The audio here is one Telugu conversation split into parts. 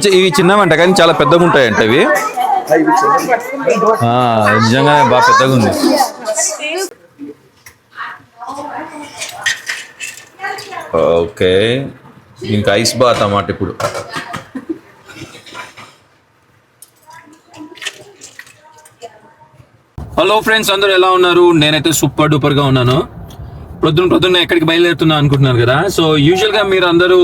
చి- ఇవి చిన్నవంట కానీ చాలా పెద్దగా ఉంటాయంట ఇవి. ఆ, నిజంగానే బాగా పెద్దగా ఉంది ఓకే ఇంకా ఐస్ బాత్ అన్నమాట ఇప్పుడు. హలో ఫ్రెండ్స్ అందరూ ఎలా ఉన్నారు? నేనైతే సూపర్ డూపర్గా ఉన్నాను. ప్రొద్దున ప్రొద్దున ఎక్కడికి బయలుదేరుతున్నా అనుకుంటున్నారు కదా. సో యూజువల్గా మీరు అందరూ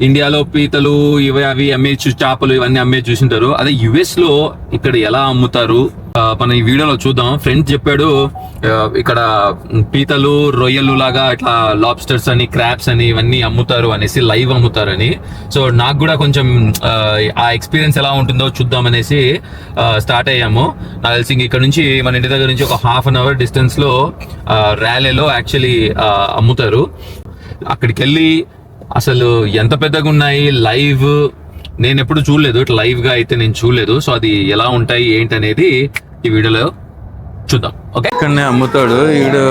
ఇండియాలో పీతలు ఇవి అవి అమ్మే చూ- చేపలు ఇవన్నీ అమ్మే చూసింటారు. అదే యుఎస్లో ఇక్కడ ఎలా అమ్ముతారు? మన మనం ఈ వీడియోలో చూద్దాం. ఫ్రెండ్ చెప్పాడు ఇక్కడ పీతలు రొయ్యలు లాగా ఇట్లా లాబ్స్టర్స్ అని క్రాప్స్ అని ఇవన్నీ అమ్ముతారు అనేసి లైవ్ అమ్ముతారని. సో నాకు కూడా కొంచెం ఆ, ఎక్స్పీరియన్స్ ఎలా ఉంటుందో చూద్దాం అనేసి స్టార్ట్ అయ్యాము. నాకు తెలిసి ఇక్కడ నుంచి మన ఇంటి దగ్గర నుంచి ఒక హాఫ్ అన్ అవర్ డిస్టెన్స్లో ర్యాలీలో యాక్చువల్లీ అమ్ముతారు. అక్కడికి వెళ్ళి అసలు ఎంత పెద్దగా ఉన్నాయి? లైవ్ నేను ఎప్పుడు చూడలేదు. ఇట్లా లైవ్గా అయితే నేను చూడలేదు. సో అది ఎలా ఉంటాయి? ఏంటి అనేది ఈ వీడియోలో చూద్దాం. ఓకే ఇక్కడనే అమ్ముతాడు. ఈడు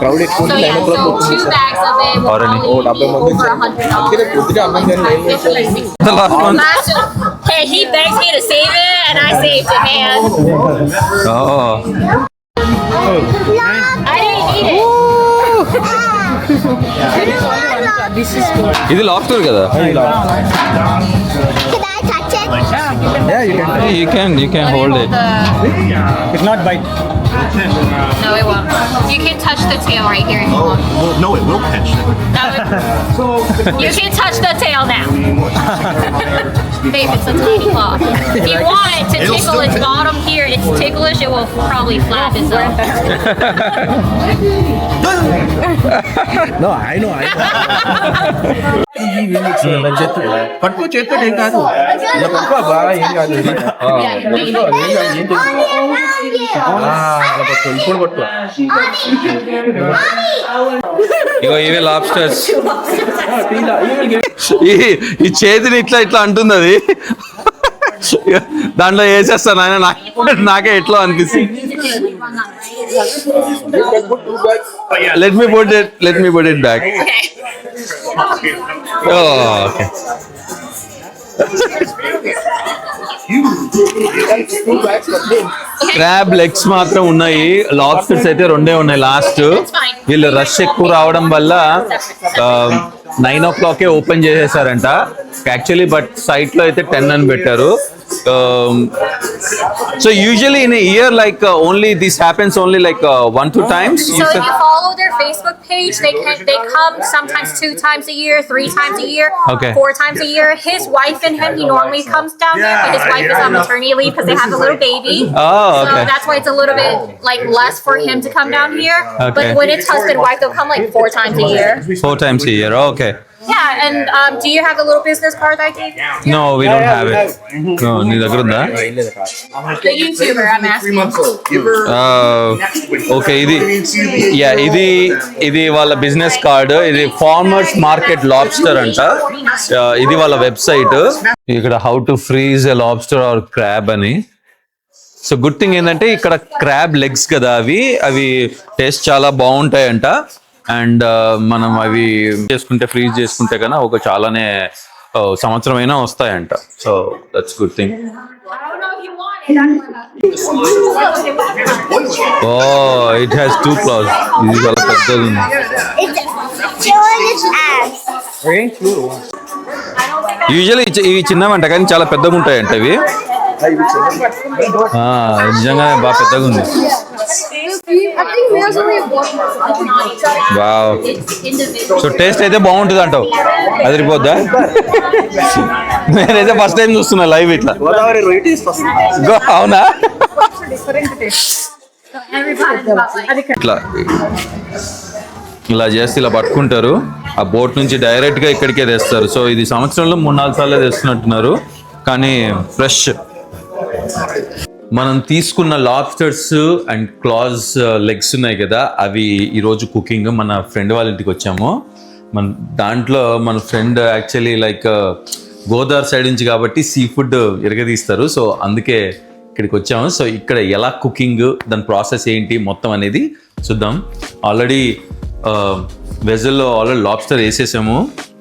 క్రౌడ్ ఇది లాబ్స్టర్ కదా Can I touch it? Yeah, you can. You can you can hold it It's not bite. No, it won't. You can touch the tail right here if you want. Well, no, it will catch it. That would- you can touch the tail now. Babe, it's a tiny claw. If you want it to It'll tickle still its tick- bottom here, it's ticklish, it will probably flap itself. No, I know, I know. పట్టుకో చేత్తో ఏం కాదు ఇలా పట్టుకో అబ్బా ఏం కాదు ఆ, పట్టుకో, ఏం కాదు, ఏం తెలియదు. ఆ, అలా పట్టుకో, ఇప్పుడు పట్టుకో. ఇగో ఇవే లాబ్స్టర్స్ ఈ చేతిని ఇట్లా ఇట్లా అంటుంది అది. దాంట్లో వేసేస్తాను ఆయన నా- నాకే ఎట్లా అనిపిస్తుంది. Let me put it let me put it back okay crab legs మాత్రం ఉన్నాయి. లాబ్స్టర్స్ అయితే రెండే ఉన్నాయి లాస్ట్ వీళ్ళు రష్ ఎక్కువ రావడం వల్ల నైన్ ఓ క్లాకే ఓపెన్ చేసేసారంట. యాక్చువల్లీ బట్ సైట్లో అయితే టెన్ అని పెట్టారు. So usually in year like only this happens only like one two times Facebook page. They can they come sometimes two times a year, three times a year, Okay. four times a year. His wife and him, he normally comes down here. but his wife is on maternity leave because they have a little baby. Oh, So that's why it's a little bit like less for him to come down here. Okay. But when it's husband wife, they'll come like four times a year. Four times a year. Okay. Yeah, and um, do you have the little business card that I gave you? No we don't have it నీ దగ్గర ఉందా? The YouTuber, I'm asking. Okay ఇది యా ఇది ఇది వాళ్ళ బిజినెస్ కార్డ్ ఇది ఫార్మర్స్ మార్కెట్ లాబ్స్టర్ అంట. Uh, ఇది వాళ్ళ వెబ్సైట్ ఇక్కడ how to freeze a lobster or crab అని. సో గుడ్ థింగ్ ఏంటంటే ఇక్కడ క్రాబ్ లెగ్స్ కదా అవి. అవి టేస్ట్ చాలా బాగుంటాయంట. అండ్ మనం అవి చేసుకుంటే ఫ్రీజ్ చేసుకుంటే కన్నా ఒక చాలానే సంవత్సరం అయినా వస్తాయంట. So that's good thing oh it has two claws ఇది చాలా పెద్దది. యూజువల్లీ ఇవి చిన్నవంట కానీ చాలా పెద్దగా ఉంటాయంట ఇవి. ఆ, నిజంగానే బాగా పెద్దగా ఉంది. వావ్ సో టేస్ట్ అయితే బాగుంటుంది అంటావు అదిరిపోద్దా? నేనైతే ఫస్ట్ టైం చూస్తున్నా లైవ్ ఇట్లా. అవునా. ఇట్లా. ఇలా చేస్తే ఇలా పట్టుకుంటారు. ఆ బోట్ నుంచి డైరెక్ట్గా ఇక్కడికే తెస్తారు. సో ఇది సంవత్సరంలో మూడు నాలుగు సార్లు తెస్తున్నట్టున్నారు. కానీ ఫ్రెష్ మనం తీసుకున్న లాబ్స్టర్స్ అండ్ క్లాజ్ లెగ్స్ ఉన్నాయి కదా అవి ఈరోజు కుకింగ్ మన ఫ్రెండ్ వాళ్ళ ఇంటికి వచ్చాము. మన దాంట్లో మన friend actually like Godavari side నుంచి కాబట్టి సీ ఫుడ్ ఇరగదీస్తారు. సో అందుకే ఇక్కడికి వచ్చాము. సో ఇక్కడ ఎలా కుకింగ్ దాని ప్రాసెస్ ఏంటి మొత్తం అనేది చూద్దాం. ఆల్రెడీ వెజల్లో ఆల్రెడీ లాబ్స్టర్ వేసేసాము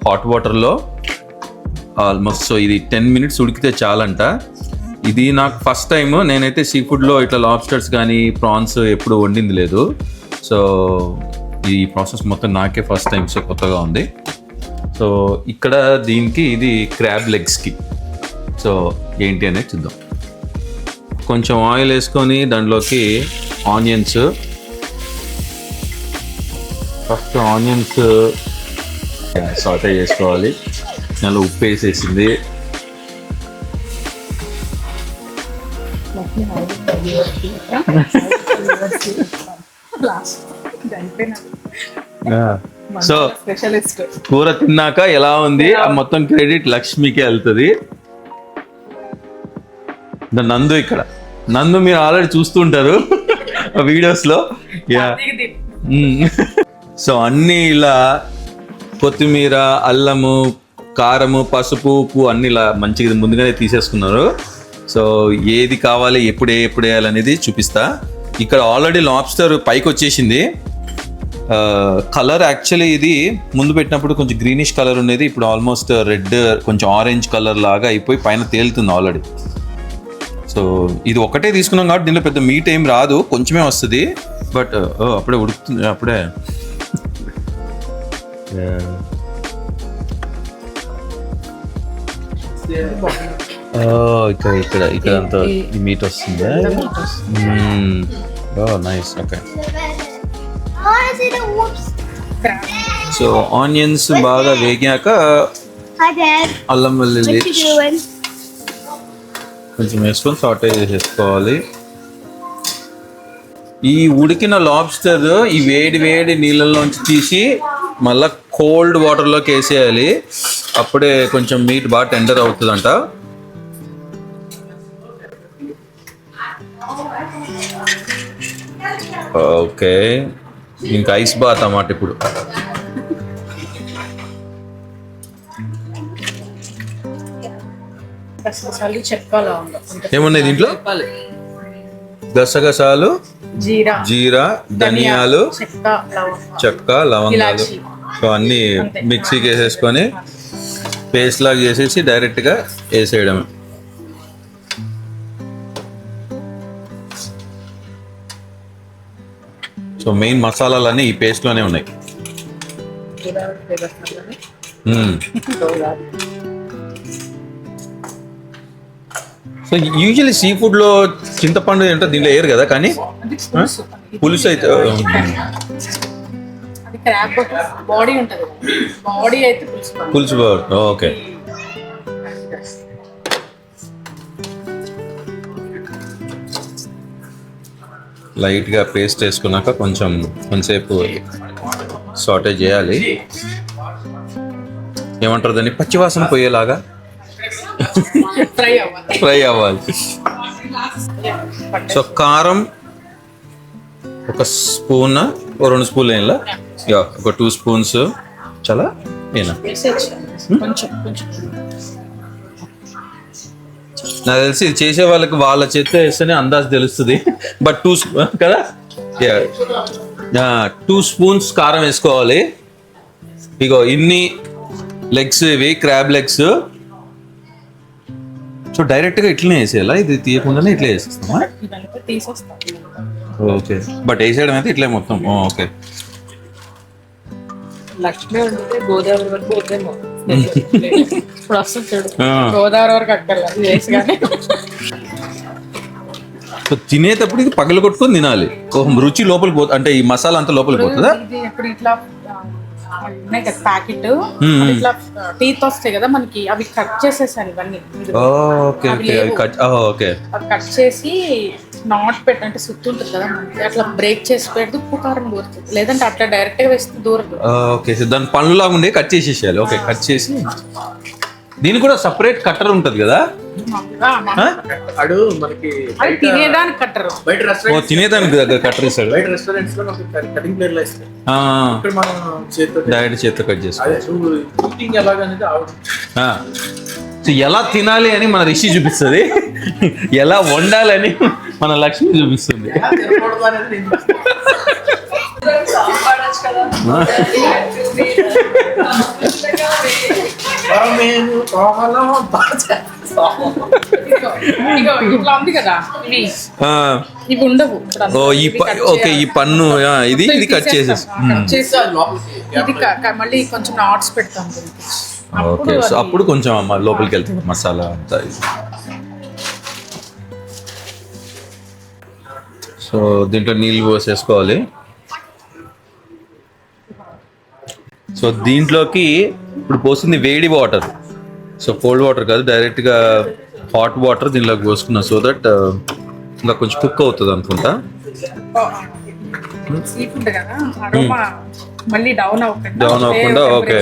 హాట్ వాటర్లో ఆల్మోస్ట్ సో ఇది టెన్ మినిట్స్ ఉడికితే చాలంట. ఇది నాకు ఫస్ట్ టైం నేనైతే సీ ఫుడ్లో ఇట్లా లాబ్స్టర్స్ కానీ ప్రాన్స్ ఎప్పుడు వండింది లేదు. సో ఈ ప్రాసెస్ మొత్తం నాకే ఫస్ట్ టైం సో కొత్తగా ఉంది. సో ఇక్కడ దీనికి ఇది క్రాబ్ లెగ్స్కి సో ఏంటి అనేది చూద్దాం. కొంచెం ఆయిల్ వేసుకొని దాంట్లోకి ఆనియన్స్ ఫస్ట్ ఆనియన్స్ సాటే చేసుకోవాలి. దానిలో ఉప్పు వేసేసింది. సో స్పెషలిస్ట్ కూర తిన్నాక ఎలా ఉంది? ఆ మొత్తం క్రెడిట్ లక్ష్మికి వెళ్తుంది. నందు ఇక్కడ. నందు మీరు ఆల్రెడీ చూస్తుంటారు వీడియోస్లో యా సో అన్ని ఇలా కొత్తిమీర అల్లము కారము పసుపు ఉప్పు అన్ని ఇలా మంచిగా ముందుగానే తీసేసుకున్నారు. సో ఏది కావాలి ఎప్పుడు ఏ- ఎప్పుడు వేయాలనేది చూపిస్తా. ఇక్కడ ఆల్రెడీ లాబ్స్టర్ పైకి వచ్చేసింది. కలర్ యాక్చువల్లీ ఇది ముందు పెట్టినప్పుడు కొంచెం గ్రీనిష్ కలర్ ఉండేది. ఇప్పుడు ఆల్మోస్ట్ రెడ్ కొంచెం ఆరెంజ్ కలర్ లాగా అయిపోయి పైన తేలుతుంది ఆల్రెడీ సో ఇది ఒకటే తీసుకున్నాం కాబట్టి దీనిలో పెద్ద మీట్ ఏం రాదు. కొంచెమే వస్తుంది. బట్ అప్పుడే ఉడుకుతుంది అప్పుడే. Yeah. Oh, ఇక్కడ ఇక్కడ ఇక్కడ అంతా మీట్ వస్తుందా. Oh nice okay. So onions బాగా వేగాక. అల్లం వెల్లుల్లి? కొంచెం వేసుకొని సాటే చేసేసుకోవాలి ఈ ఉడికిన లాబ్స్టర్ ఈ వేడి వేడి నీళ్ళలోంచి తీసి మళ్ళా కోల్డ్ వాటర్లోకి వేసేయాలి. అప్పుడే కొంచెం మీట్ బాగా టెండర్ అవుతుందంట. ఓకే. ఇంకా ఐస్ బాత్ అన్నమాట ఇప్పుడు. ఏమున్నాయి దీంట్లో? గసగసాలు జీరా జీరా ధనియాలు చెక్క లవంగం చెక్క లవంగాలు. సో అన్ని మిక్సీకి వేసేసుకొని పేస్ట్ లాగా చేసేసి డైరెక్ట్గా వేసేయడమే. సో మెయిన్ మసాలాలన్నీ ఈ పేస్ట్లోనే ఉన్నాయి. సో యూజువల్లీ సీ ఫుడ్లో చింతపండు ఏంటో దీంట్లో వేయరు కదా కానీ పులుసు. అయితే బాడీ ఉంటది బాడీ అయితే పులుసు. పులుసు ఓకే. లైట్గా పేస్ట్ వేసుకున్నాక కొంచెం కొంచెంసేపు సాటే చేయాలి. ఏమంటారు దాన్ని? పచ్చివాసన పోయేలాగా ఫ్రై అవ్వాలి. సో కారం ఒక స్పూన్ రెండు స్పూన్లు వేయాలా యా ఒక టూ స్పూన్స్. చాలా ఏనా? కొంచెం కొంచెం. నాకు తెలిసి ఇది చేసే వాళ్ళకి వాళ్ళ చేతితో వేస్తేనే అందాజు తెలుస్తుంది. బట్ టూ కదా? టూ స్పూన్స్ కారం వేసుకోవాలి. ఇగో ఇన్ని లెగ్స్ ఇవి క్రాబ్ లెగ్స్ సో డైరెక్ట్గా ఇట్లనే వేసేయాలా? ఇది తీయకుండానే ఇట్లా వేసేస్తామా? ఓకే బట్ వేసేయడం అయితే ఇట్లే మొత్తం. ఓకే లక్ష్మి గోదావరి వరకు వద్దేమో ఇప్పుడు వస్తుంది చూడు. గోదావరి వరకు అక్కర్లేదు తినేటప్పుడు ఇది పగలు కొట్టుకొని తినాలి. రుచి లోపలికి పోతుంది అంటే ఈ మసాలా అంతా లోపలికి పోతుందా? ఇప్పుడు ఇట్లా ఆ, ఉన్నాయి కదా ప్యాకెట్. ఇట్లా టీత్ వస్తాయి కదా మనకి అవి కట్ చేసేసాను ఇవన్నీ. ఓకే ఓకే అది కట్ ఓకే. అవి కట్ చేసి నాట్ పెట్టి అంటే సుత్తు ఉంటుంది కదా అట్లా బ్రేక్ చేసి పెడితే ఉప్పు కారం దూరుతుంది లేదంటే అట్లా డైరెక్ట్గా వేస్తే దూరదు. ఓకే దాని పనులాగా ఉండే కట్ చేసేసేయాలి. ఓకే కట్ చేసి దీనికి కూడా సపరేట్ కట్టర్ ఉంటుంది కదా? అడు మనకి తినేదానికి కట్టరు. బయట ఓ రెస్టారెంట్ తినేదానికి దగ్గర కట్టర్ ఇస్తాడు. బయట రెస్టారెంట్స్లో మనకి కటింగ్ ప్లేట్లో ఇస్తాయి ఆ, ఇక్కడ మనం చేతితో డైరెక్ట్ చేత్తో కట్ చేసుకో. అదే నువ్వు కుకింగ్ ఎలాగనేది ఆవిడ ఆ. సో ఎలా తినాలి అని మన రిషి చూపిస్తుంది. ఎలా వండాలని మన లక్ష్మి చూపిస్తుంది. ఓ ఈ ఓకే ఈ. పన్ను ఆ, ఇది ఇది కట్ చేసేసి. మళ్ళీ కొంచెం నాట్స్ పెడతాం. ఓకే సో అప్పుడు కొంచెం అమ్మ లోపలికి వెళ్తుంది మసాలా అంతా ఇది. సో దీంట్లో నీళ్ళు పోసేసుకోవాలి. సో దీంట్లోకి ఇప్పుడు పోసింది వేడి వాటర్. సో కోల్డ్ వాటర్ కాదు డైరెక్ట్గా హాట్ వాటర్ దీనిలోకి పోసుకున్నా. సో దట్ ఇంకా కొంచెం కుక్ అవుతుంది అనుకుంటా. అరోమా మళ్ళీ డౌన్ అవ్వకుండా ఓకే.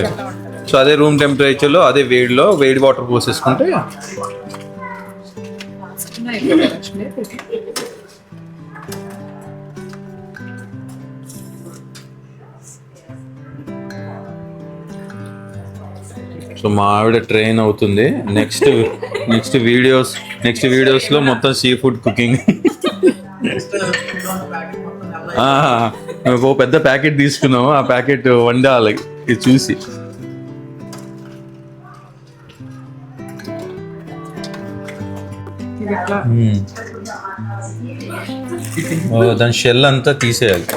సో అదే రూమ్ టెంపరేచర్లో అదే వేడిలో వేడి వాటర్ పోసేసుకుంటే సో మా ఆవిడ ట్రైన్ అవుతుంది. నెక్స్ట్ నెక్స్ట్ వీడియోస్ నెక్స్ట్ వీడియోస్లో మొత్తం సీ ఫుడ్ కుకింగ్ ఓ పెద్ద ప్యాకెట్ తీసుకున్నాము ఆ ప్యాకెట్ వండాలి. ఇది చూసి. దాని షెల్ అంతా తీసేయాలి.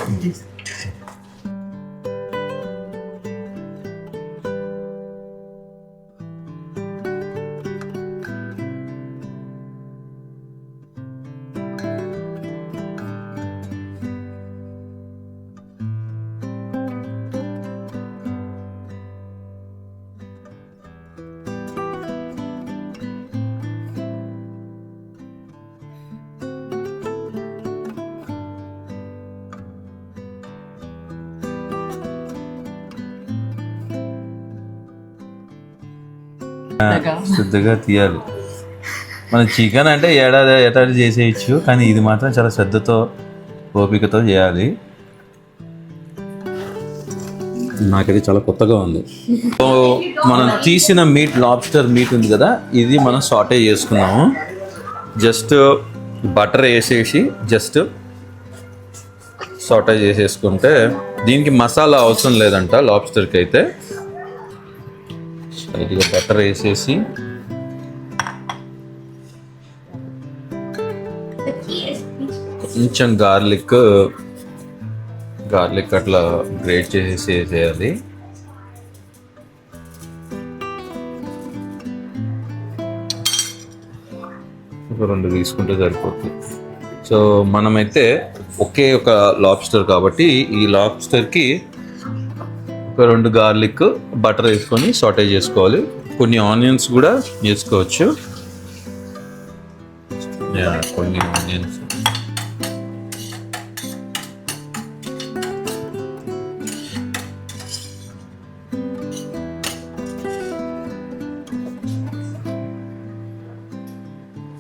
శ్రద్ధగా తీయాలి. మన చికెన్ అంటే ఏడాది ఏడాది చేసేయచ్చు కానీ ఇది మాత్రం చాలా శ్రద్ధతో ఓపికతో చేయాలి. నాకైతే చాలా కొత్తగా ఉంది. మనం తీసిన మీట్ లాబ్స్టర్ మీట్ ఉంది కదా ఇది మనం సాటే చేసుకున్నాము. జస్ట్ బటర్ వేసేసి జస్ట్ సాటే చేసేసుకుంటే దీనికి మసాలా అవసరం లేదంట లాబ్స్టర్కి అయితే. లైట్గా బటర్ వేసేసి. కొంచెం గార్లిక్ గార్లిక్ అట్లా గ్రేట్ చేసేసి వేసేయాలి. ఒక రెండు తీసుకుంటే సరిపోతుంది సో మనమైతే ఒకే ఒక లాబ్స్టర్ కాబట్టి ఈ లాబ్స్టర్కి ఒక రెండు గార్లిక్ బటర్ వేసుకొని సాటే చేసుకోవాలి. కొన్ని ఆనియన్స్ కూడా వేసుకోవచ్చు. యా, కొన్ని ఆనియన్స్.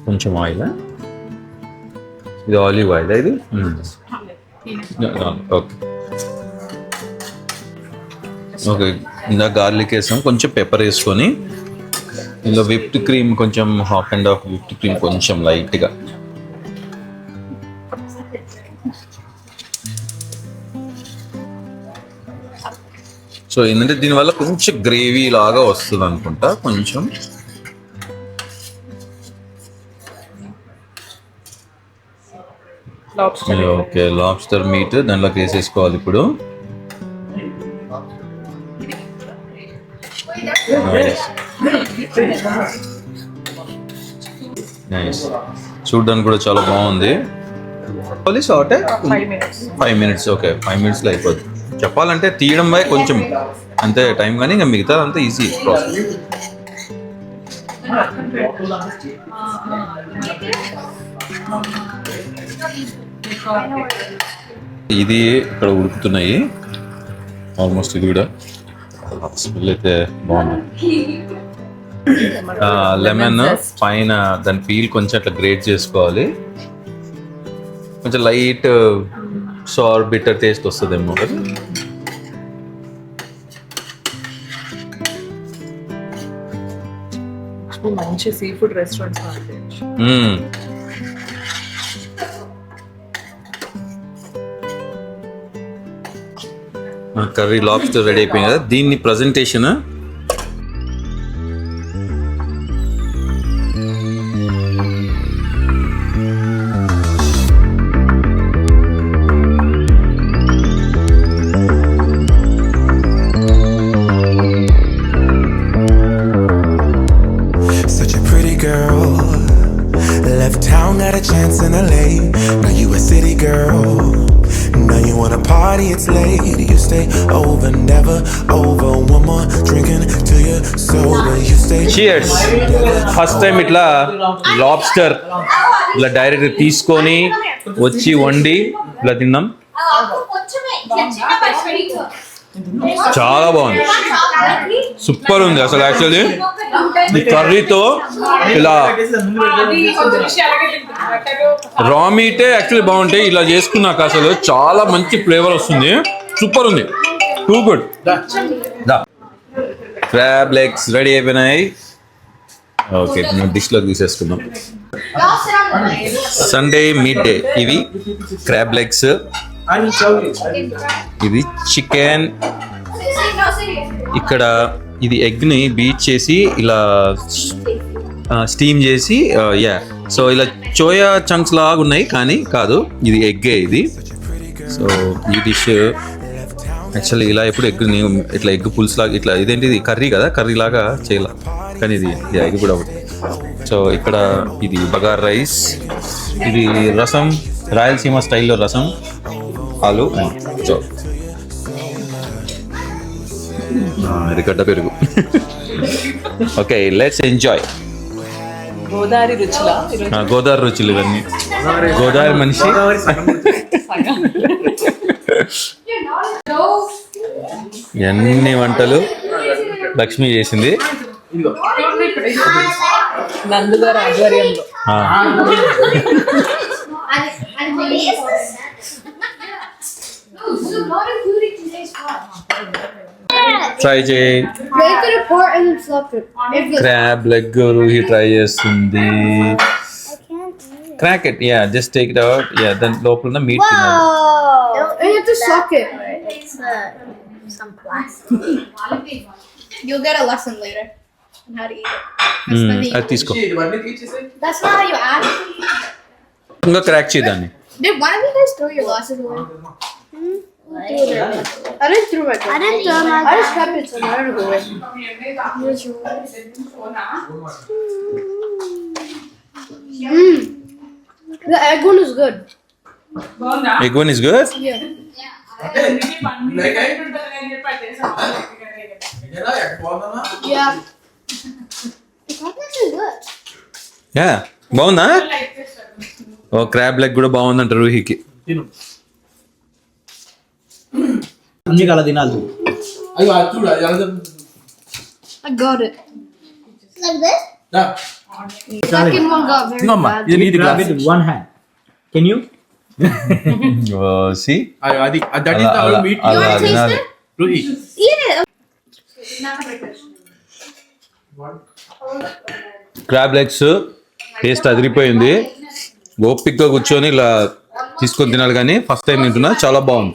కొంచెం ఆయిల్ ఇది ఆలివ్ ఆయిల్ ఇది? ఓకే. ఓకే ఇందా గార్లిక్ వేసాం కొంచెం పెప్పర్ వేసుకొని ఇందులో విప్డ్ క్రీమ్ కొంచెం half and half whipped cream కొంచెం లైట్గా సో ఏంటంటే దీనివల్ల కొంచెం గ్రేవీ లాగా వస్తుంది అనుకుంటా కొంచెం. ఓకే లాబ్స్టర్ మీట్ దాంట్లోకి వేసేసుకోవాలి ఇప్పుడు. నైస్ చూడడానికి కూడా చాలా బాగుంది. Minutes five minutes okay five మినిట్స్లో అయిపోద్ది. చెప్పాలంటే తీయడం వై కొంచెం అంతే టైం కానీ ఇంకా మిగతా అంతా ఈజీ ప్రాసెస్ ఇది ఇక్కడ ఉడుకుతున్నాయి. ఆల్మోస్ట్ ఇది కూడా. స్మెల్ అయితే బాగుంది లెమన్ పైన దాని పీల్ కొంచెం అట్లా గ్రేట్ చేసుకోవాలి. కొంచెం లైట్ సార్ బిటర్ టేస్ట్ వస్తుందేమో కదా. మంచి seafood restaurants curry lobster ready అయిపోయింది కదా దీన్ని presentation Such a pretty girl. Left town, got a chance in LA. Now you a city girl. Now you wanna party, it's late. You stay over, never over. One more drinking till you're sober. You stay. Cheers first time ఇట్లా లాబ్స్టర్ ఇట్లా డైరెక్ట్ తీసుకొని వచ్చి వండి ఇట్లా తిన్నాం చాలా బాగుంది. సూపర్ ఉంది అసలు యాక్చువల్లీ ఈ కర్రీతో ఇలా రా మీటే యాక్చువల్లీ బాగుంటాయి. ఇలా చేసుకున్నాక అసలు చాలా మంచి ఫ్లేవర్ వస్తుంది. సూపర్ ఉంది. Too good crab legs ready అయిపోయినాయి. ఓకే డిష్లోకి తీసేసుకుందాం. సండే మిడ్ డే ఇవి క్రాబ్ లెగ్స్ ఇది చికెన్. ఇక్కడ ఇది ఎగ్ని బీట్ చేసి ఇలా స్టీమ్ చేసి యా సో ఇలా చోయా చంక్స్ లాగా ఉన్నాయి కానీ కాదు. ఇది ఎగ్గే ఇది. సో ఈ డిష్ యాక్చువల్లీ ఇలా ఎప్పుడు ఎగ్ ఇట్లా ఎగ్ పులుసు లాగా ఇట్లా ఇదేంటి ఇది? కర్రీ కదా? కర్రీ లాగా చేయాల. కానీ ఇది ఎగ్ కూడా ఒకటి. సో ఇక్కడ ఇది బగార్ రైస్. ఇది రసం రాయలసీమ స్టైల్లో రసం. ఆలు గడ్డ పెరుగు. ఓకే లెట్స్ ఎంజాయ్ గోదావరి రుచిలా? గోదావరి రుచులు ఇవన్నీ. గోదావరి మనిషి. ఎన్ని వంటలు లక్ష్మి చేసింది? నందు గారి ఆధ్వర్యంలో If it crab leg Roohi try చేస్తుంది I can't do it. Crack it yeah just take it out yeah దాని లోపల ఉన్న మీట్ తినాలి Whoa! You have to suck it. It's uh, some plastic. You'll get a lesson later on how to eat it. That's, hmm, the అది తీసుకో ఇవన్నీ తీసేసాయి That's not how you actually. ఇంకా crack చేయదాన్ని Did one of you guys throw your glasses away? I Didn't throw my didn't throw my I just kept it somewhere. I don't know where. Mm. The egg one is good. Egg one is good Yeah. Yeah. Good. Yeah బాగుందా ఓ క్రాబ్ లెగ్ కూడా బాగుందంట రూహికి అన్ని కల తినాలి one hand can you see అది that the meat. Crab legs taste అదిరిపోయింది. ఓపిక్గా కూర్చొని ఇలా తీసుకొని తినాలి కానీ ఫస్ట్ టైం తింటున్నా చాలా బాగుంది.